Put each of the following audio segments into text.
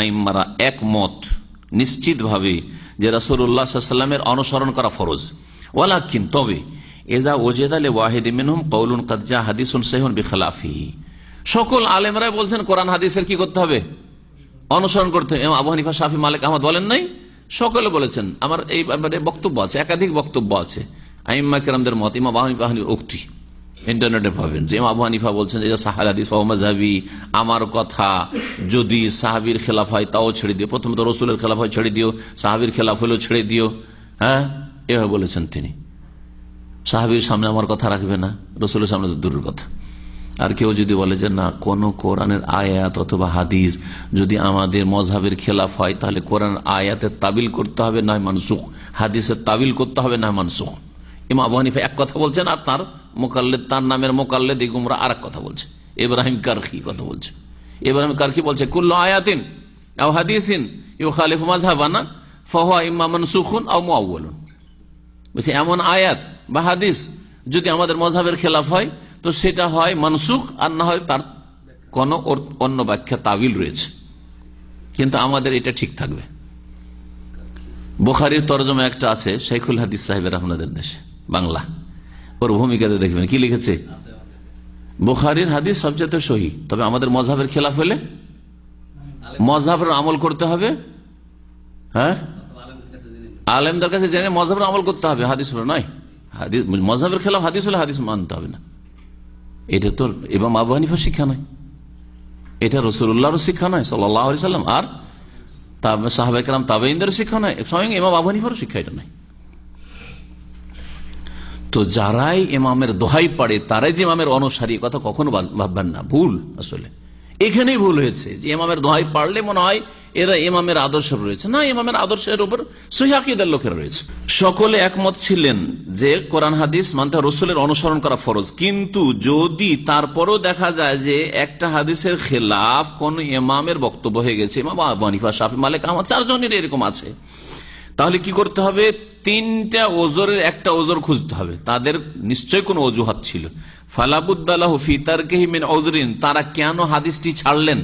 Aymara একমত নিশ্চিতভাবে যে রাসুল্লাহামের অনুসরণ করা ফরজ। ওয়ালাকিন, তবে এজা ওজেদ আলে ওয়াহিদ মিনহুম কৌলুন কাদজা হাদিসুন সেহন বিখালাফি সকল আলেমরাই বলছেন, কোরআন হাদিসের কি করতে হবে? অনুসরণ করতে হবে। Abu Hanifa, Shafi, Malik, Ahmad বলেন নাই? সকলে বলেছেন, আমার এই ব্যাপারে বক্তব্য আছে, একাধিক বক্তব্য আছে। আইম্মা কেরামদের মত ইমা বাহানিফা উক্তি। ইন্টারনেটে পাবেন। যে আবু হানিফা বলছেন যে সাহাল হাদিস ফাহমাজাবি আমার কথা যদি সাহাবির খেলাফ হয়, তাও ছেড়ে দিও। প্রথমে তো রসুলের খেলাফ হয়, ছেড়ে দিও। সাহাবির খেলাফ হলেও ছেড়ে দিও। হ্যাঁ? এভাবে বলেছেন তিনি। সাহাবির সামনে আমার কথা রাখবে না। রসুলের সামনে তো দূরের কথা। আর কেউ যদি বলে যে, না, কোন কোরআনের আয়াত অথবা হাদিস যদি আমাদের মজহাবের খেলাফ হয়, তাহলে কোরআন আয়াতের তাবিল করতে হবে, নয় মানসুখ। হাদিসের তাবিল করতে হবে, নয় মানসুখ। ইমা আবু হানিফা এক কথা বলছেন আর তার মোকাল্লেদ, তার নামের মোকাল্লেদ ইগুমরা আর এক কথা বলছে। ইব্রাহিম কারখি কথা বলছে। ইব্রাহিম কারখি বলছে, কুল্ল আয়াতিন আও হাদিসিন ইউ খালিফ মাজহাবানা ফহুয়া ইম্মা মানসুখুন আও মুআউয়ালুন বলছে, এমন আয়াত বা হাদিস যদি আমাদের মজহাবের খেলাফ হয়, তো সেটা হয় মানসুখ আর না হয় তার কোন অন্য ব্যাখ্যা তাবিল রয়েছে। কিন্তু আমাদের এটা ঠিক থাকবে। বোখারির তরজমা একটা আছে শেখুল হাদিস সাহেবের, আপনাদের দেশে। বাংলা। ওর ভূমিকাতে দেখবেন। কি লিখেছে? বোখারির হাদিস সবচেয়ে সহি। তবে আমাদের মজাবের খেলাফ হলে মজাবের আমল করতে হবে। হ্যাঁ? আলেমদের কাছে জেনে মজাবের আমল করতে হবে। হাদিস হলো নয়। হাদিস মজাবের খেলাফ হাদিস হলে হাদিস মানতে হবে না। এটা তোর এবং আবু হানিফার শিক্ষা নয়। এটা রসুল্লাহর শিক্ষা নয় সাল্লাহ সাল্লাম আর সাহাবাহাম তাবেইনদের শিক্ষা নয়। স্বয়ং ইমাম আবু হানিফারও শিক্ষা এটা নয়। তো যারাই ইমামের দোহাই পাড়ে, তারাই যে ইমামের অনুসারী কথা কখনো ভাববেন না। ভুল আসলে। এখানেই ভুল হয়েছে যে ইমামের দোহাই পারলে মনে হয় এরা ইমামের আদর্শ রয়েছে। না, ইমামের আদর্শের উপর সহিদের লোকের রয়েছে। সকলে একমত ছিলেন যে কোরআন, হাদিস মানতে রসুলের অনুসরণ করা ফরজ। কিন্তু যদি তারপরও দেখা যায় যে একটা হাদিসের খেলাফ কোন ইমামের বক্তব্য হয়ে গেছে, ইমাম আনিফা শাফি, মালিক, আমার চারজনের এরকম আছে। তাহলে কি করতে হবে? তিনটা ওজোরের একটা ওজোর খুঁজতে হবে। তাদের নিশ্চয় কোন অজুহাত ছিল। ফালাবুদ্দালাহ ফিতার কেহিমিন ওজরিন তারা কেন হাদিসটি ছাড়লেন?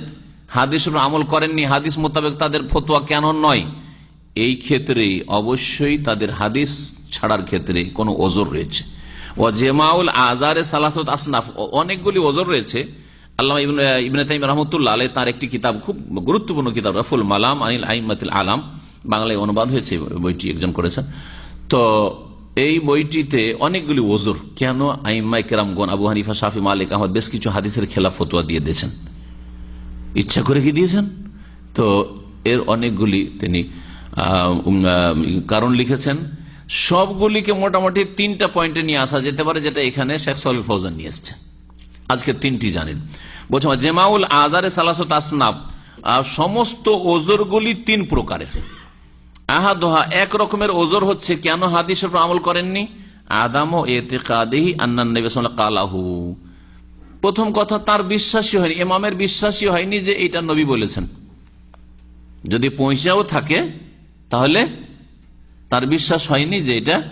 হাদিস আমল করেননি, হাদিস মোতাবেক তাদের ফতোয়া কেন নয়? এই ক্ষেত্রে অবশ্যই তাদের হাদিস ছাড়ার ক্ষেত্রে কোনো ওজোর রয়েছে। ও জেমাউল আজারে সালাসত আসনাফ, অনেকগুলি ওজোর রয়েছে। আল্লাহ ইবনে তাইম রহমতুল্লাহ আলী তার একটি কিতাব, খুব গুরুত্বপূর্ণ কিতাব, রফুল মালাম আনিল আইমাতিল আলাম। বাংলায় অনুবাদ হয়েছে বইটি একজন করেছেন। তো এই বইটিতে অনেকগুলি ওজোর কেন আইমাই কেরামগন Abu Hanifa, Shafi, Malik, Ahmad, বেশ কিছু হাদিসের খেলা ফতোয়া দিয়ে দিয়েছেন। ইচ্ছা করে কি দিয়েছেন? তো এর অনেকগুলি তিনি কারণ লিখেছেন। সবগুলিকে মোটামুটি তিনটা পয়েন্টে নিয়ে আসা যেতে পারে, যেটা এখানে শেখ সলিল ফৌজান নিয়ে এসছে। আজকে তিনটি জানেন। বলছে জেমাউল আজারে সালাসত আসনাফ সমস্ত ওজোরগুলি তিন প্রকারের। আহাদোহা এক রকমের ওজোর হচ্ছে, কেন হাদিসের আমল করেননি? আদাম ও এতে কাদেহি আন্না কালাহু। প্রথম কথা, তার বিশ্বাসী হয়নি এমামের বিশ্বাসী হয়নি যে এটা নবী বলেছেন। যদি পৌঁছাও থাকে, তাহলে তার বিশ্বাস হয়নি যে এটা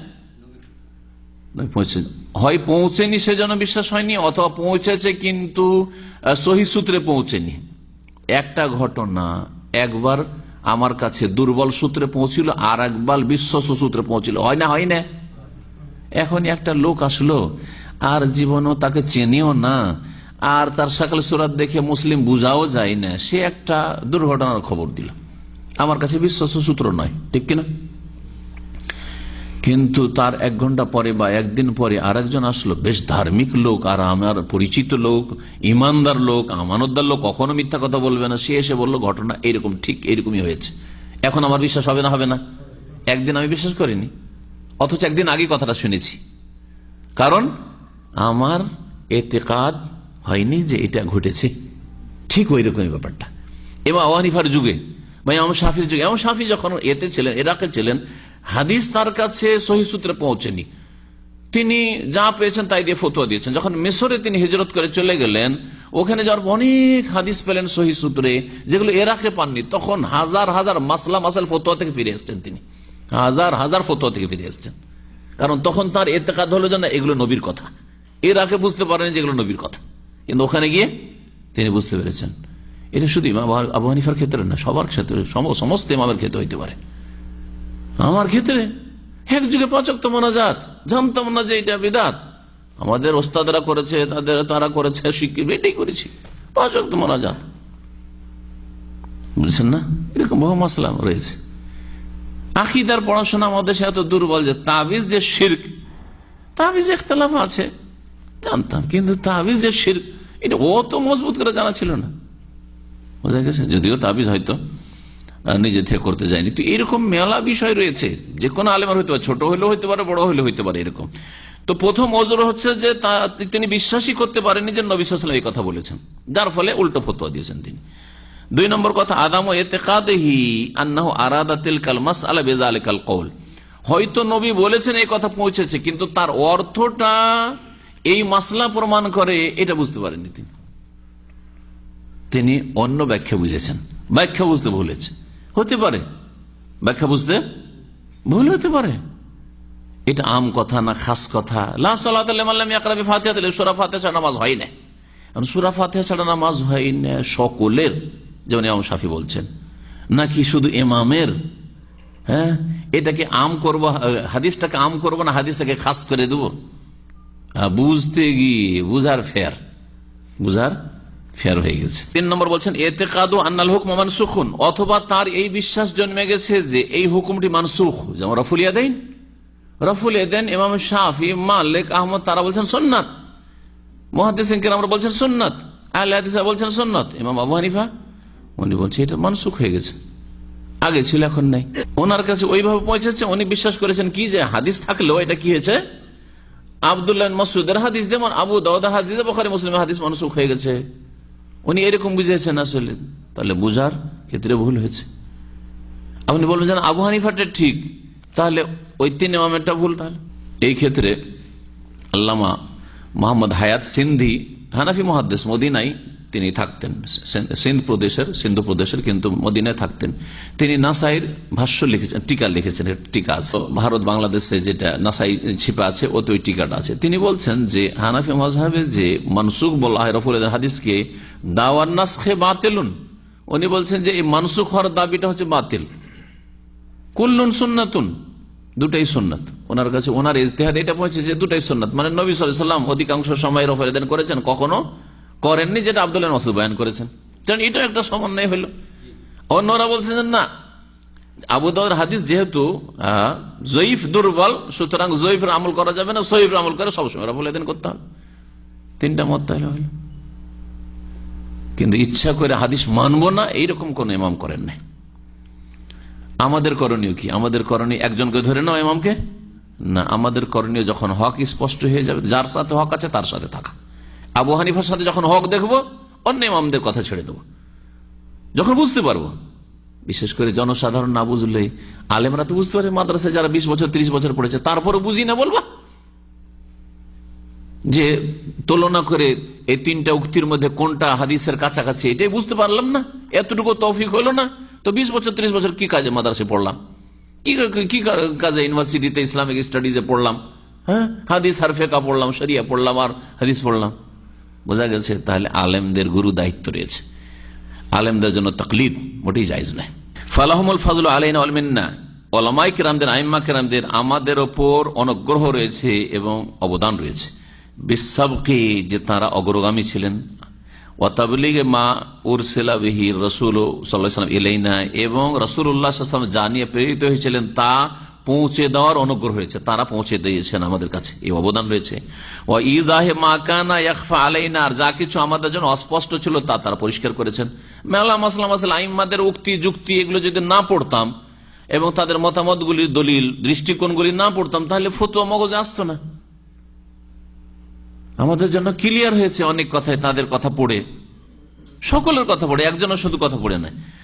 পৌঁছে হয় পৌঁছেনি সে সেজন্য বিশ্বাস হয়নি, অথবা পৌঁছেছে কিন্তু সহি সূত্রে পৌঁছেনি। একটা ঘটনা, একবার আমার কাছে দুর্বল সূত্রে পৌঁছিল, আর একবার বিশ্বস্ত সূত্রে পৌঁছিল। হয় না হয় না? এখনই একটা লোক আসলো, আর জীবনও তাকে চেনেও না, আর তার সকাল সুরাত দেখে মুসলিম বুঝাও যায় না। সে একটা দুর্ঘটনার খবর দিল। আমার কাছে বিশ্বস্ত সূত্র নয়, ঠিক কিনা? কিন্তু তার এক ঘণ্টা পরে বা একদিন পরে আরেকজন আসলো। বেশ ধার্মিক লোক আর আমার পরিচিত লোক, ইমানদার লোক, আমানতদার লোক কখনো মিথ্যা কথা বলবে না। সে এসে বলল, ঘটনা এরকম, ঠিক এরকমই হয়েছে। এখন আমার বিশ্বাস হবে না হবে না। একদিন আমি বিশ্বাস করিনি, অথচ একদিন আগে কথাটা শুনেছি। কারণ আমার এতে এতেকাদ হয়নি যে এটা ঘটেছে। ঠিক ওই রকমই ব্যাপারটা। এবং আওয়ানিফার যুগে বা এমন সাফির যুগে এমন সাফি যখন এতে ছিলেন এরাকে ছিলেন হাদিস তার কাছে সহি সূত্রে পৌঁছেনি। তিনি যা পেয়েছেন তাই দিয়ে ফতুয়া দিয়েছেন। যখন মিশরে তিনি হিজরত করে চলে গেলেন, ওখানে যাওয়ার অনেক হাদিস পেলেন সহি সূত্রে, যেগুলো এরাকে পাননি। তখন হাজার হাজার মাসলা মাসাল ফতুয়া থেকে ফিরে এসছেন তিনি। হাজার হাজার ফতুয়া থেকে ফিরে এসছেন। কারণ তখন তার এতেকাদ হলো যে না, এগুলো নবীর কথা। এর আগে বুঝতে পারেন যেগুলো নবীর কথা। কিন্তু ওখানে গিয়ে তিনি বুঝতে পেরেছেন। এটা শুধু আবু হানিফার ক্ষেত্রে না, সবার ক্ষেত্রে, সম- সমস্ত ইমামের ক্ষেত্রে হইতে পারে। আমার ক্ষেত্রে এক যুগে পাচক মোনাজাত, জানতাম না যে এটা বিদাত। আমাদের ওস্তাদরা করেছে, তাদের তারা করেছে, শিক্ষিত, এটাই করেছি। পাচক মোনাজাত। বুঝছেন না? এরকম বহু মাসলা রয়েছে। আকিদার পড়াশোনা আমাদের সে এত দুর্বল যে তাবিজ যে শির্ক, তাবিজ একতলাফ আছে। জানতাম, কিন্তু তাবিজ যে শির্ক, এটা অত মজবুত করে জানা ছিল না। বোঝা গেছে? যদিও তাবিজ হয়তো নিজে থেকে করতে যায়নি। তো এরকম মেলা বিষয় রয়েছে। যে কোনো আলেমার হইতে পারে, ছোট হইলেও হইতে পারে, বড় হইলেও হইতে পারে এরকম। তো প্রথম অজর হচ্ছে যে তিনি বিশ্বাসই করতে পারেনি যে নবিসাম এই কথা বলেছেন। যার ফলে উল্টো ফতোয়া দিয়েছেন তিনি। দুই নম্বর কথা, আদাম এতেকাদেহি আন্নাহ আরাদাতিল কাল মাস আলা বেজা আলিকাল কৌল হয়তো নবী বলেছেন এই কথা পৌঁছেছে, কিন্তু তার অর্থটা এই মাসলা প্রমাণ করে, এটা বুঝতে পারেননি তিনি। তিনি অন্য ব্যাখ্যা বুঝেছেন। ব্যাখ্যা বুঝতে ভুলেছে হতে পারে। ব্যাখ্যা বুঝতে? ভুল হতে পারে। এটা আম কথা না খাস কথা? সুরা ফাতে ছাড়া নামাজ হয় না। সুরা ফাতে ছাড়া নামাজ হয় না সকলের, যেমন ইমাম শাফি বলছেন। নাকি শুধু এমামের হ্যাঁ? এটাকে আম করব, হাদিসটাকে আম করব না হাদিসটাকে খাস করে দেবো? বুঝতে গিয়ে, বুঝার ফের বুঝার ফের হয়ে গেছে। তিন নম্বর বলছেন এতে কাদু আন্নাল হুকম মানসুখুন অথবা তার এই বিশ্বাস জন্মে গেছে যে এই হুকুমটি মানসুখ। যেমন রফুলিয়া দেন রফুল এদেন ইমাম শাহি মালিক, আহমদ, তারা বলছেন সোননাথ আমরা বলছেন বলছেন উনি এটা হয়ে গেছে। আগে ছিল, এখন নাই। ওনার কাছে ওইভাবে পৌঁছেছে, উনি বিশ্বাস করেছেন কি যে হাদিস থাকলেও এটা কি হয়েছে? আবদুল্লাহ মসুদের হাদিস, যেমন আবু দাউদার হাদিস মুসলিম হাদিস মানসুখ হয়ে গেছে। উনি এরকম বুঝেছেন আসলে তাহলে বুঝার ক্ষেত্রে ভুল হয়েছে। আপনি বলবেন যেন আবু হানিফাটা ঠিক, তাহলে ওই তিন ইমামেরটা ভুল তাহলে? এই ক্ষেত্রে আল্লামা মোহাম্মদ হায়াত সিন্ধি, হানাফি মহাদ্দেশ মদিনাই তিনি থাকতেন। সিন্ধ প্রদেশের, সিন্ধু প্রদেশের কিন্তু মদিনায় থাকতেন। তিনি নাসাইর ভাষ্য লিখেছেন, টিকা লিখেছেন টিকা আছে। ভারত, বাংলাদেশে যেটা নাসাই ছিপা আছে, ওতে ওই টিকাটা আছে। তিনি বলছেন যে, হানাফি মজাবে যে মনসুখ বলা হয় হাদিসকে দাওয়ার নাসখে বাতিলুন। উনি বলছেন যে, এই মানসুখ হওয়ার দাবিটা হচ্ছে বাতিল। কুল্লুন সুন্নাতুন, দুটাই সুন্নাত। ওনার কাছে, ওনার ইজতেহাদ এটা পৌঁছে যে, দুটাই সুন্নাত। মানে নবী সাল্লাম অধিকাংশ সময় রফেদান করেছেন কখনো করেননি যেটা আব্দুল্লাহ মাসুদ বয়ান করেছেন। কারণ এটা একটা সমন্বয় হইল। অন্যরা বলছেন না, আবু দাউদ হাদিস যেহেতু জয়ীফ দুর্বল, সুতরাং জয়ীফের আমল করা যাবে না সহিফের আমল করে সবসময় রফুল এদিন করতে হবে। তিনটা মত তাহলে হইল। কিন্তু ইচ্ছা করে হাদিস মানবো না, এইরকম কোন ইমাম করেন নাই। আমাদের করণীয় কি? আমাদের করণীয় একজনকে ধরে নাও ইমামকে। না, আমাদের করণীয় যখন হক স্পষ্ট হয়ে যাবে, যার সাথে হক আছে তার সাথে থাকা। আবু হানিফার সাথে যখন হক দেখব, অন্য ইমামদের কথা ছেড়ে দেবো। যখন বুঝতে পারব। বিশেষ করে জনসাধারণ না বুঝলে, আলেমরা তো বুঝতে পারে মাদ্রাসায় যারা বিশ বছর, ত্রিশ বছর পড়েছে তারপরে বুঝি না বলবা? যে তুলনা করে এই তিনটা উক্তির মধ্যে কোনটা হাদিসের কাছাকাছি, এটাই বুঝতে পারলাম না। এতটুকু তৌফিক হলো না। তো বিশ বছর, ত্রিশ বছর কি কাজে মাদ্রাসে পড়লাম? কি কি কাজে ইউনিভার্সিটিতে ইসলামিক স্টাডিজে পড়লাম? হ্যাঁ? হাদিস হারফেকা পড়লাম, শরিয়া পড়লাম, আর হাদিস পড়লাম। বোঝা গেছে, তাহলে আলেমদের গুরু দায়িত্ব রয়েছে। আলেমদের জন্য তকলিদ মোটেই যাইজ নয়। ফালাহমুল ফাজল আলাইন আলমিন্না ওলামাই কেরামদের, আইম্মা কেরামদের আমাদের ওপর অনুগ্রহ রয়েছে এবং অবদান রয়েছে। বিশ্বাবকে যে তারা অগ্রগামী ছিলেন। ওয়াতাবলিগে মা উরসেলা বিহি রসুল সাল্লাম এলাইনা এবং রসুল উল্লাহাম জানিয়ে প্রেরিত হয়েছিলেন তা পৌঁছে দেওয়ার অনুগ্রহ হয়েছে তারা পৌঁছে দিয়েছেন আমাদের কাছে। এই অবদান রয়েছে। ও ইদাহে মাকানা ইয়াকফা আলাইনা, আর যা কিছু আমাদের জন্য অস্পষ্ট ছিল তা তারা পরিষ্কার করেছেন। মেলা মাসলাম মাসলা আইম্মাদের উক্তি, যুক্তি, এগুলো যদি না পড়তাম এবং তাদের মতামতগুলি দলিল, দৃষ্টিকোণগুলি না পড়তাম, তাহলে ফতুয়া মগজে আসতো না। আমাদের জন্য ক্লিয়ার হয়েছে অনেক কথায়, তাদের কথা পড়ে। সকলের কথা পড়ে একজনের শুধু কথা পড়ে নাই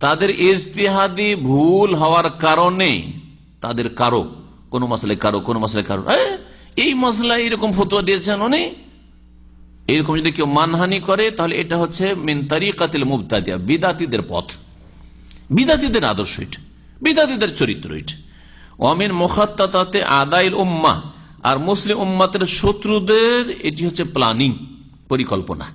তাদের ইজতিহাদি ভুল হওয়ার কারণে তাদের কারও, কোন মশলায় কারও, কোন মশলায় কারও এই মশলায় এরকম ফতুয়া দিয়েছেন উনি। এরকম যদি কেউ মানহানি করে, তাহলে এটা হচ্ছে বিদাতিদের পথ। বিদাতিদের আদর্শ এটা, বিদাতিদের চরিত্র এটা। অমিন মোখাত্তাতে আদাইল উম্মা, আর মুসলিম উম্মাতের শত্রুদের এটি হচ্ছে প্ল্যানিং, পরিকল্পনা।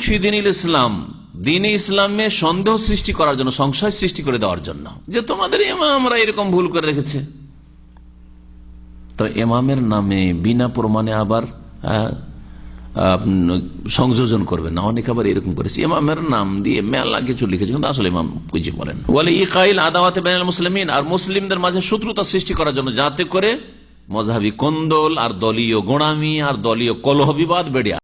ফিদিন ইসলাম দিন ইসলামে সন্দেহ সৃষ্টি করার জন্য, সংশয় সৃষ্টি করে দেওয়ার জন্য, যে তোমাদের ইমামরা এরকম ভুল করে রেখেছে। তো ইমামের নামে বিনা প্রমাণে আবার সংযোজন করবে না। অনেক আবার এরকম করেছে। ইমামের নাম দিয়ে মেলা কিছু লিখেছে, কিন্তু আসলে ইমাম কিছু বলেন বলে ইকাইল আদাওয়াতে বেনাল মুসলিমিন, আর মুসলিমদের মাঝে শত্রুতা সৃষ্টি করার জন্য যাতে করে মজাহাবি কোন্দল, আর দলীয় গোড়ামি, আর দলীয় কলহ বিবাদ বেড়ে